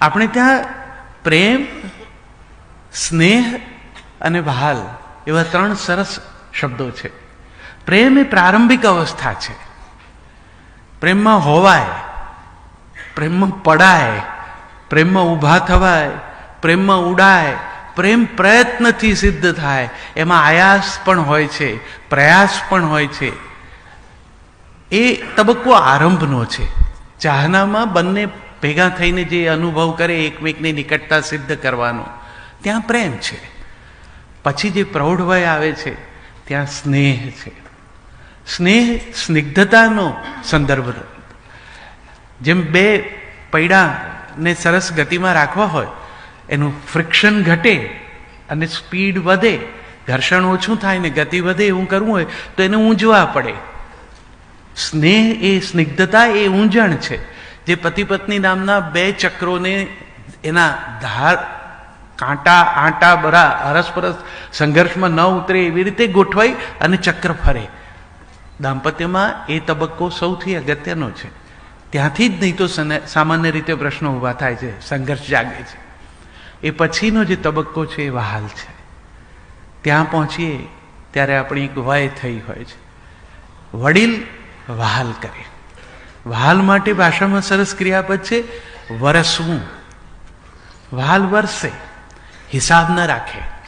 આપણે ત્યાં પ્રેમ, સ્નેહ અને વહાલ એવા ત્રણ સરસ શબ્દો છે. પ્રેમ એ પ્રારંભિક અવસ્થા છે. પ્રેમમાં હોવાય, પ્રેમમાં પડાય, પ્રેમમાં ઊભા થવાય, પ્રેમમાં ઉડાય, પ્રેમ પ્રયત્નથી સિદ્ધ થાય. એમાં આયાસ પણ હોય છે, પ્રયાસ પણ હોય છે. એ તબક્કો આરંભનો છે. ચાહનામાં બંને ભેગા થઈને જે અનુભવ કરે, એકમેકની નિકટતા સિદ્ધ કરવાનો, ત્યાં પ્રેમ છે. પછી જે પ્રૌઢ વય આવે છે, ત્યાં સ્નેહ છે. સ્નેહ, સ્નિગ્ધતાનો સંદર્ભ. જેમ બે પૈડાને સરસ ગતિમાં રાખવા હોય, એનું ફ્રિક્શન ઘટે અને સ્પીડ વધે, ઘર્ષણ ઓછું થાય ને ગતિ વધે એવું કરવું હોય, તો એને ઊંજવા પડે. સ્નેહ એ સ્નિગ્ધતા એ ઊંજણ છે. જે પતિ પત્ની નામના બે ચક્રોને એના ધાર, કાંટા, આંટા, બરા, અરસપરસ સંઘર્ષમાં ન ઉતરે એવી રીતે ગોઠવાઈ અને ચક્ર ફરે. દાંપત્યમાં એ તબક્કો સૌથી અગત્યનો છે. ત્યાંથી જ નહીં તો સામાન્ય રીતે પ્રશ્નો ઊભા થાય છે, સંઘર્ષ જાગે છે. એ પછીનો જે તબક્કો છે એ વહાલ છે. ત્યાં પહોંચીએ ત્યારે આપણી એક વય થઈ હોય છે. વડીલ વહાલ કરે. વહાલ માટે ભાષામાં સરસ ક્રિયાપદ છે, વરસવું. વાલ વરસે, હિસાબ ન રાખે.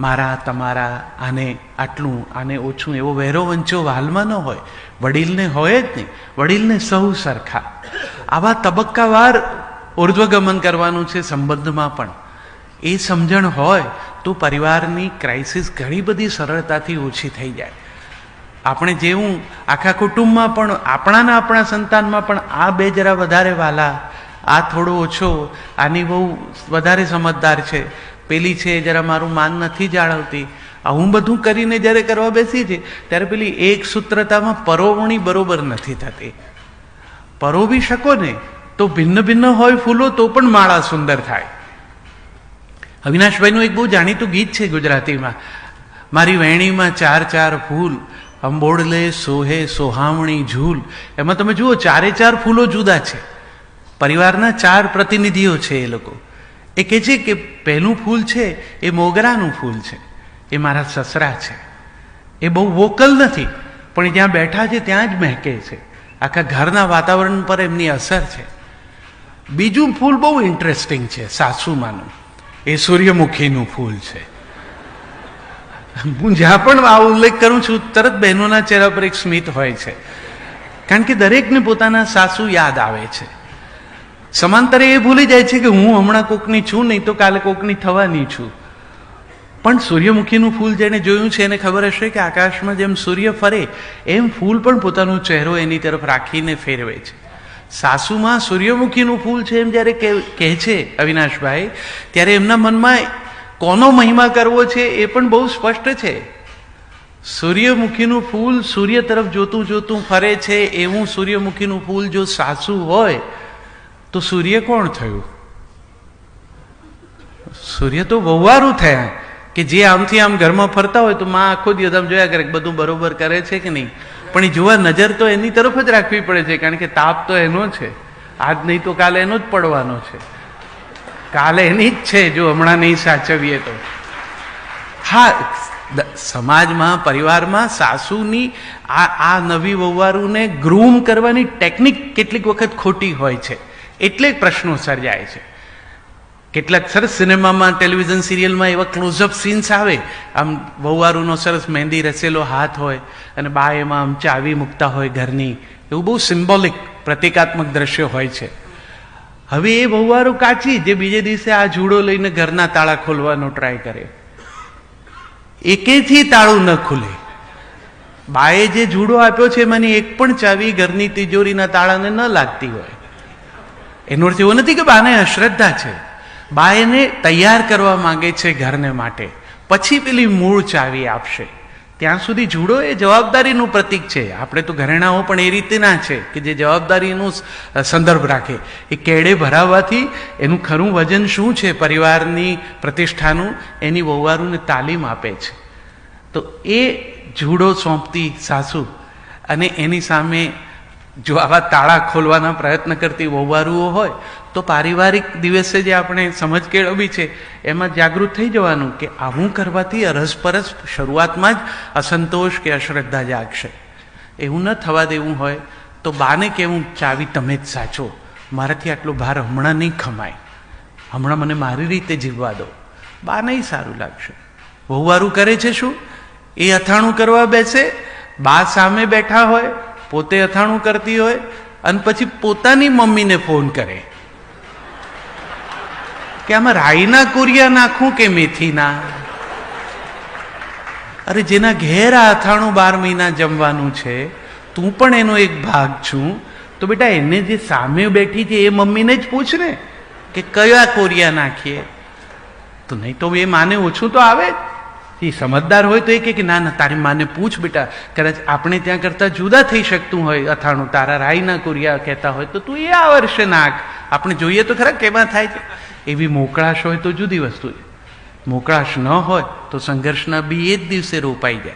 મારા, તમારા, આને આટલું, આને ઓછું, એવો વહેરો વંચો વાલમાં ન હોય. વડીલને હોય જ નહીં. વડીલને સૌ સરખા. આવા તબક્કાવાર ઉર્ધ્વગમન કરવાનું છે સંબંધમાં પણ. એ સમજણ હોય તો પરિવારની ક્રાઇસિસ ઘણી બધી સરળતાથી ઓછી થઈ જાય. આપણે જેવું આખા કુટુંબમાં પણ, આપણાના આપણા સંતાનમાં પણ આ બે જરા વધારે વાલા, આ થોડો ઓછો, આની બહુ વધારે સમજદાર છે. પેલી છે જરા મારું માન નથી જાળવતી. હું બધું કરીને જ્યારે કરવા બેસી છે, ત્યારે પેલી એક સૂત્રતામાં પરોવણી બરોબર નથી થતી. પરોવી શકો ને, તો ભિન્ન ભિન્ન હોય ફૂલો, તો પણ માળા સુંદર થાય. અવિનાશભાઈનું એક બહુ જાણીતું ગીત છે ગુજરાતીમાં. મારી વેણીમાં ચાર ચાર ફૂલ અંબોડલે સોહે સોહામણી ઝૂલ. એમાં તમે જુઓ, ચારે ચાર ફૂલો જુદા છે. પરિવારના ચાર પ્રતિનિધિઓ છે એ લોકો. એ કહે છે કે પહેલું ફૂલ છે, એ મોગરાનું ફૂલ છે. એ મારા સસરા છે. એ બહુ વોકલ નથી, પણ જ્યાં બેઠા છે ત્યાં જ મહેકે છે. આખા ઘરના વાતાવરણ પર એમની અસર છે. બીજું ફૂલ બહુ ઇન્ટરેસ્ટિંગ છે, સાસુમાનું. એ સૂર્યમુખીનું ફૂલ છે. હું જ્યાં પણ આ ઉલ્લેખ કરું છું, તરત બહેનોના ચહેરા પર એક સ્મિત હોય છે. કારણ કે દરેકને પોતાના સાસુ યાદ આવે છે. સમાંતરે એ ભૂલી જાય છે કે હું હમણાં કોકની છું, નહીં તો કાલે કોકની થવાની છું. પણ સૂર્યમુખીનું ફૂલ જેને જોયું છે, એને ખબર હશે કે આકાશમાં જેમ સૂર્ય ફરે, એમ ફૂલ પણ પોતાનો ચહેરો એની તરફ રાખીને ફેરવે છે. સાસુમાં સૂર્યમુખીનું ફૂલ છે એમ જ્યારે કહે છે અવિનાશભાઈ, ત્યારે એમના મનમાં કોનો મહિમા કરવો છે એ પણ બહુ સ્પષ્ટ છે. સૂર્યમુખીનું ફૂલ સૂર્ય તરફ જોતું જોતું ફરે છે એવું સૂર્યમુખીનું ફૂલ જો સાસુ હોય, તો સૂર્ય કોણ થયું? સૂર્ય તો વહુવારું થયા કે જે આમથી આમ ઘરમાં ફરતા હોય તો માં આખો દિવસ આમ જોયા કરે બધું બરોબર કરે છે કે નહીં. પણ એ જોવા નજર તો એની તરફ જ રાખવી પડે છે, કારણ કે તાપ તો એનો છે. આજ નહીં તો કાલે એનો જ પડવાનો છે. કાલે એની જ છે, જો હમણાં નહીં સાચવીએ તો. હા સમાજમાં, પરિવારમાં સાસુની આ આ નવી વહુવારુને ગ્રૂમ કરવાની ટેકનિક કેટલીક વખત ખોટી હોય છે, એટલે પ્રશ્નો સર્જાય છે. કેટલાક સરસ સિનેમામાં ટેલિવિઝન સિરિયલમાં એવા ક્લોઝઅપ સીન્સ આવે. આમ વહુવારુનો સરસ મહેંદી રચેલો હાથ હોય અને બા એમાં આમ ચાવી મૂકતા હોય ઘરની. એવું બહુ સિમ્બોલિક પ્રતિકાત્મક દ્રશ્ય હોય છે. હવે એ વહુવારો કાચી જે બીજે દિવસે આ જુડો લઈને ઘરના તાળા ખોલવાનો ટ્રાય કરે એકેથી તાળું ન ખુલે. બાએ જે જુડો આપ્યો છે એમાંની એક પણ ચાવી ઘરની તિજોરીના તાળાને ન લાગતી હોય. એનો અર્થ એવો નથી કે બાને અશ્રદ્ધા છે. બા એને તૈયાર કરવા માંગે છે ઘરને માટે. પછી પેલી મૂળ ચાવી આપશે. ત્યાં સુધી જુડો એ જવાબદારીનું પ્રતીક છે. આપણે તો ઘરેણાઓ પણ એ રીતના છે કે જે જવાબદારીનું સંદર્ભ રાખે. એ કેડે ભરાવવાથી એનું ખરું વજન શું છે પરિવારની પ્રતિષ્ઠાનું? એની વહુવારુને તાલીમ આપે છે. તો એ જુડો સોંપતી સાસુ અને એની સામે જો આવા તાળા ખોલવાના પ્રયત્ન કરતી વહુવારુઓ હોય, તો પારિવારિક દિવસે જે આપણે સમજ કેળવવી છે, એમાં જાગૃત થઈ જવાનું કે આવું કરવાથી અરસપરસ શરૂઆતમાં જ અસંતોષ કે અશ્રદ્ધા જાગશે. એવું ન થવા દેવું હોય, તો બાને કેવું, ચાવી તમે જ સાચો. મારાથી આટલો ભાર હમણાં નહીં ખમાય. હમણાં મને મારી રીતે જીવવા દો. બા નહીં સારું લાગશે. વહુવારું કરે છે શું? એ અથાણું કરવા બેસે, બા સામે બેઠા હોય પોતે અથાણું કરતી હોય અને પછી પોતાની મમ્મીને ફોન કરે. કે આમાં રાઈના કોરિયા નાખું કે મેથીના? અરે જેના ઘેર આ અથાણું બાર મહિના જમવાનું છે, તું પણ એનો એક ભાગ છું. તો બેટા એને જે સામે બેઠી છે એ મમ્મીને જ પૂછ ને કે કયા કોરિયા નાખીએ? તો નહીં તો એ માને ઓછું તો આવે જ. એ સમજદાર હોય તો એ કે, ના ના, તારી માને પૂછ બેટા. કદાચ આપણે ત્યાં કરતાં જુદા થઈ શકતું હોય, અથાણું તારા રાયના કુરિયા કહેતા હોય તો તું એ આ વર્ષે નાખ. આપણે જોઈએ તો ખરા કેમાં થાય છે. એવી મોકળાશ હોય તો જુદી વસ્તુ છે. મોકળાશ ન હોય તો સંઘર્ષના બી એ જ દિવસે રોપાઈ જાય.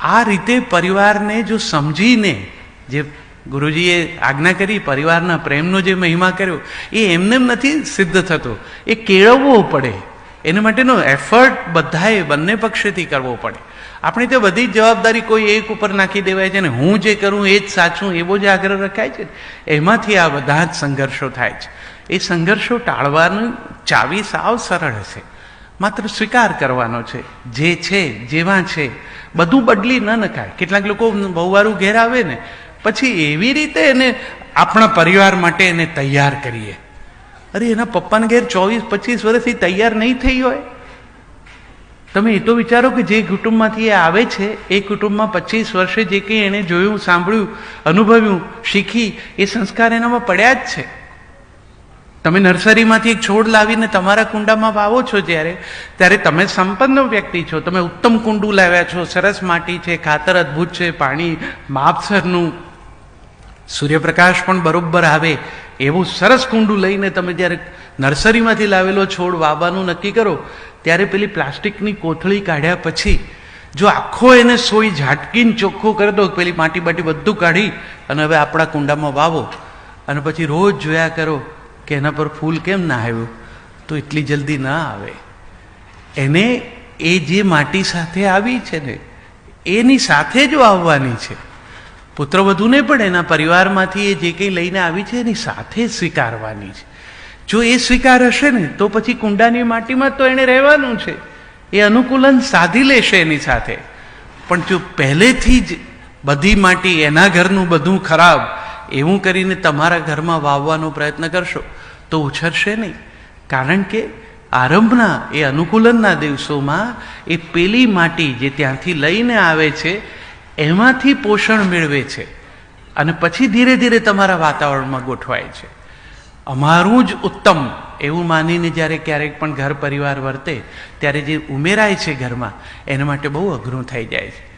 આ રીતે પરિવારને જો સમજીને જે ગુરુજીએ આજ્ઞા કરી, પરિવારના પ્રેમનો જે મહિમા કર્યો, એ એમને નથી સિદ્ધ થતો. એ કેળવવો પડે. એના માટેનો એફર્ટ બધાએ, બંને પક્ષેથી કરવો પડે. આપણે તે બધી જ જવાબદારી કોઈ એક ઉપર નાખી દેવાય છે ને હું જે કરું એ જ સાચું, એવો જ આગ્રહ રખાય છે એમાંથી આ બધા જ સંઘર્ષો થાય છે. એ સંઘર્ષો ટાળવાનું ચાવી સાવ સરળ છે માત્ર સ્વીકાર કરવાનો છે. જે છે, જેવા છે, બધું બદલી ન નખાય. કેટલાક લોકો બહુવારું ઘેર આવે ને, પછી એવી રીતે એને આપણા પરિવાર માટે એને તૈયાર કરીએ. અરે, એના પપ્પાને ઘેર ચોવીસ, પચીસ વર્ષથી તૈયાર નહીં થઈ હોય. તમે એ તો વિચારો કે જે કુટુંબમાંથી એ આવે છે, એ કુટુંબમાં પચીસ વર્ષે જે કંઈ એણે જોયું, સાંભળ્યું, અનુભવ્યું, શીખી, એ સંસ્કાર એનામાં પડ્યા જ છે. તમે નર્સરીમાંથી એક છોડ લાવીને તમારા કુંડામાં વાવો છો જ્યારે, ત્યારે તમે સંપન્ન વ્યક્તિ છો. તમે ઉત્તમ કુંડું લાવ્યા છો. સરસ માટી છે, ખાતર અદ્ભુત છે, પાણી, માપસરનું સૂર્યપ્રકાશ પણ બરોબર આવે એવું સરસ કુંડું લઈને તમે જ્યારે નર્સરીમાંથી લાવેલો છોડ વાવવાનું નક્કી કરો, ત્યારે પેલી પ્લાસ્ટિકની કોથળી કાઢ્યા પછી જો આખો એને સોઈ ઝાટકીને ચોખ્ખો કરી દો, પેલી માટી બાટી બધું કાઢી અને હવે આપણા કુંડામાં વાવો અને પછી રોજ જોયા કરો કે એના પર ફૂલ કેમ ના આવ્યું, તો એટલી જલ્દી ના આવે. એને એ જે માટી સાથે આવી છે ને, એની સાથે જ આવવાની છે. પુત્રવધુને પણ એના પરિવારમાંથી એ જે કંઈ લઈને આવી છે એની સાથે સ્વીકારવાની છે. જો એ સ્વીકાર હશે ને, તો પછી કુંડાની માટીમાં તો એને રહેવાનું છે. એ અનુકૂલન સાધી લેશે એની સાથે. પણ જો પહેલેથી જ બધી માટી એના ઘરનું બધું ખરાબ, એવું કરીને તમારા ઘરમાં વાવવાનો પ્રયત્ન કરશો, તો ઉછરશે નહીં. કારણ કે આરંભના એ અનુકૂલનના દિવસોમાં એ પેલી માટી જે ત્યાંથી લઈને આવે છે એમાંથી પોષણ મેળવે છે. અને પછી ધીરે ધીરે તમારા વાતાવરણમાં ગોઠવાય છે. અમારું જ ઉત્તમ, એવું માનીને જ્યારે ક્યારેક પણ ઘર પરિવાર વર્તે, ત્યારે જે ઉમેરાય છે ઘરમાં, એના માટે બહુ અઘરું થઈ જાય છે.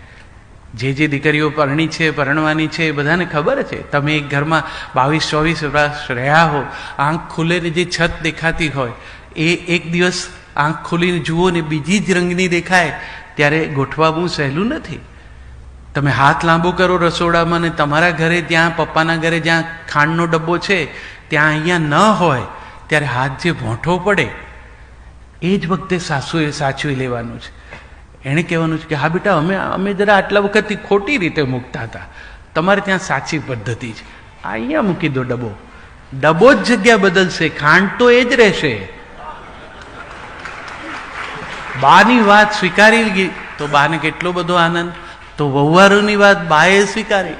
જે જે દીકરીઓ પરણી છે, પરણવાની છે, એ બધાને ખબર છે. તમે એક ઘરમાં બાવીસ ચોવીસ વર્ષ રહ્યા હો, આંખ ખુલેને જે છત દેખાતી હોય, એ એક દિવસ આંખ ખોલીને જુઓ ને બીજી જ રંગની દેખાય, ત્યારે ગોઠવાવું સહેલું નથી. તમે હાથ લાંબો કરો રસોડામાં ને તમારા ઘરે ત્યાં પપ્પાના ઘરે જ્યાં ખાંડનો ડબ્બો છે, ત્યાં અહીંયા ન હોય, ત્યારે હાથ જે ભોંઠો પડે, એ જ વખતે સાસુએ સાચવી લેવાનું છે. એણે કહેવાનું છે કે, હા બેટા, અમે અમે જરા આટલા વખતથી ખોટી રીતે મૂકતા હતા. તમારે ત્યાં સાચી પદ્ધતિ છે. અહીંયા મૂકી દો ડબ્બો. ડબ્બો જ જગ્યા બદલશે, ખાંડ તો એ જ રહેશે. બાની વાત સ્વીકારી તો બાને કેટલો બધો આનંદ? તો વહુવારુની વાત બાએ સ્વીકારી.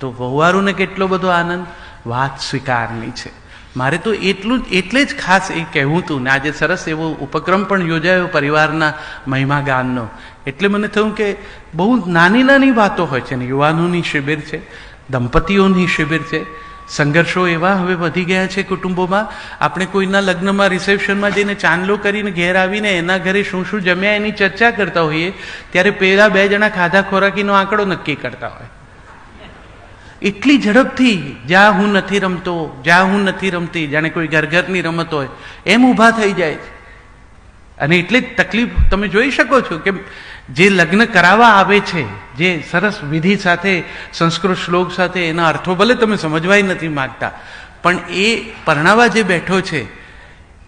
તો વહુવારુને કેટલો બધો આનંદ? વાત સ્વીકારની છે. મારે તો એટલું એટલે જ ખાસ એ કહેવું હતું ને, આજે સરસ એવો ઉપક્રમ પણ યોજાયો પરિવારના મહિમા ગાનનો એટલે મને થયું કે બહુ નાની નાની વાતો હોય છે ને, યુવાનોની શિબિર છે, દંપતીઓની શિબિર છે સંઘર્ષો એવા હવે વધી ગયા છે કુટુંબોમાં. આપણે કોઈના લગ્નમાં, રિસેપ્શનમાં જઈને ચાંદલો કરીને ઘેર આવીને એના ઘરે શું શું જમ્યા એની ચર્ચા કરતા હોઈએ, ત્યારે પહેલાં બે જણા ખાધા ખોરાકીનો આંકડો નક્કી કરતા હોય. એટલી ઝડપથી જ્યાં હું નથી રમતો જ્યાં હું નથી રમતી જાણે કોઈ ઘર ઘરની રમત હોય, એમ ઊભા થઈ જાય છે. અને એટલે તકલીફ, તમે જોઈ શકો છો કે જે લગ્ન કરાવવા આવે છે, જે સરસ વિધિ સાથે, સંસ્કૃત શ્લોક સાથે, એના અર્થો ભલે તમે સમજવાય નથી માગતા, પણ એ પરણાવા જે બેઠો છે,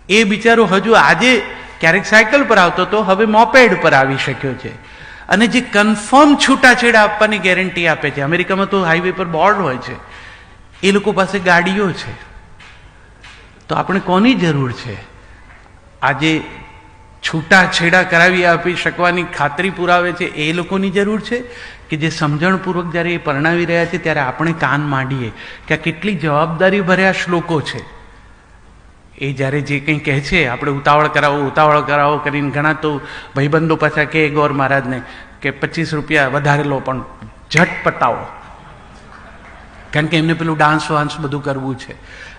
એ બિચારો હજુ આજે ક્યારેક સાયકલ પર આવતો તો હવે મોપેડ પર આવી શક્યો છે. અને જે કન્ફર્મ છૂટાછેડા આપવાની ગેરંટી આપે છે, અમેરિકામાં તો હાઈવે પર બોર્ડ હોય છે, એ લોકો પાસે ગાડીઓ છે. તો આપણે કોની જરૂર છે? આજે છૂટાછેડા કરાવી આપી શકવાની ખાતરી પુરાવે છે. એ લોકોની જરૂર છે કે જે સમજણપૂર્વક જ્યારે એ પરણાવી રહ્યા છે ત્યારે આપણે કાન માંડીએ કે આ કેટલી જવાબદારી ભર્યા શ્લોકો છે. એ જ્યારે જે કંઈ કહે છે, આપણે ઉતાવળ કરાવો ઉતાવળ કરાવો કરીને ઘણા તો ભાઈબંધો પાછા કે ગોર મહારાજને કે પચીસ રૂપિયા વધારે લો પણ ઝટ પતાવો કારણ કે એમને પેલું ડાન્સ વાન્સ બધું કરવું છે.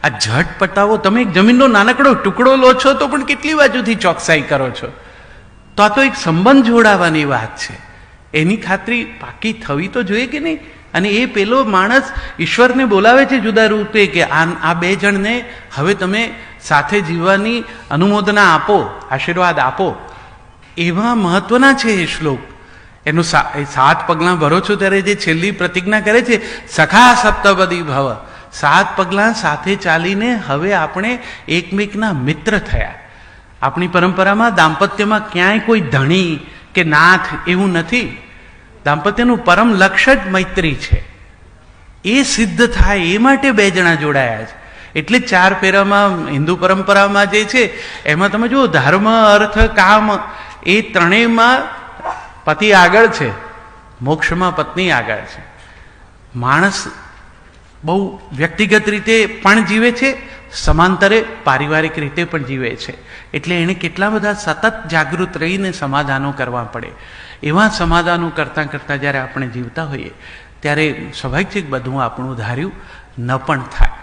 આ ઝટ પટાવો, તમે એક જમીનનો નાનકડો ટુકડો લો છો તો પણ કેટલી બાજુથી ચોકસાઈ કરો છો? તો આ તો એક સંબંધ જોડાવાની વાત છે. એની ખાતરી પાકી થવી તો જોઈએ કે નહીં? અને એ પેલો માણસ ઈશ્વરને બોલાવે છે જુદા રૂપે કે આ આ બે જણને હવે તમે સાથે જીવવાની અનુમોદના આપો, આશીર્વાદ આપો. એવા મહત્વના છે એ શ્લોક. એનું સાત પગલાં ભરો છો ત્યારે જે છેલ્લી પ્રતિજ્ઞા કરે છે, સખા સપ્તપદી ભવ. સાત પગલાં સાથે ચાલીને હવે આપણે એકમેકના મિત્ર થયા. આપણી પરંપરામાં દાંપત્યમાં ક્યાંય કોઈ ધણી કે નાથ એવું નથી. દાંપત્યનું પરમ લક્ષ્ય જ મૈત્રી છે. એ સિદ્ધ થાય, એ માટે બે જણા જોડાયા છે. એટલે ચાર ફેરામાં, હિન્દુ પરંપરામાં જે છે, એમાં તમે જુઓ, ધર્મ, અર્થ, કામ, એ ત્રણેયમાં પતિ આગળ છે, મોક્ષમાં પત્ની આગળ છે. માણસ બહુ વ્યક્તિગત રીતે પણ જીવે છે, સમાંતરે પારિવારિક રીતે પણ જીવે છે. એટલે એણે કેટલા બધા સતત જાગૃત રહીને સમાધાનો કરવા પડે. એવા સમાધાનો કરતાં કરતાં જ્યારે આપણે જીવતા હોઈએ, ત્યારે સ્વાભાવિક છે બધું આપણું ધાર્યું ન પણ થાય.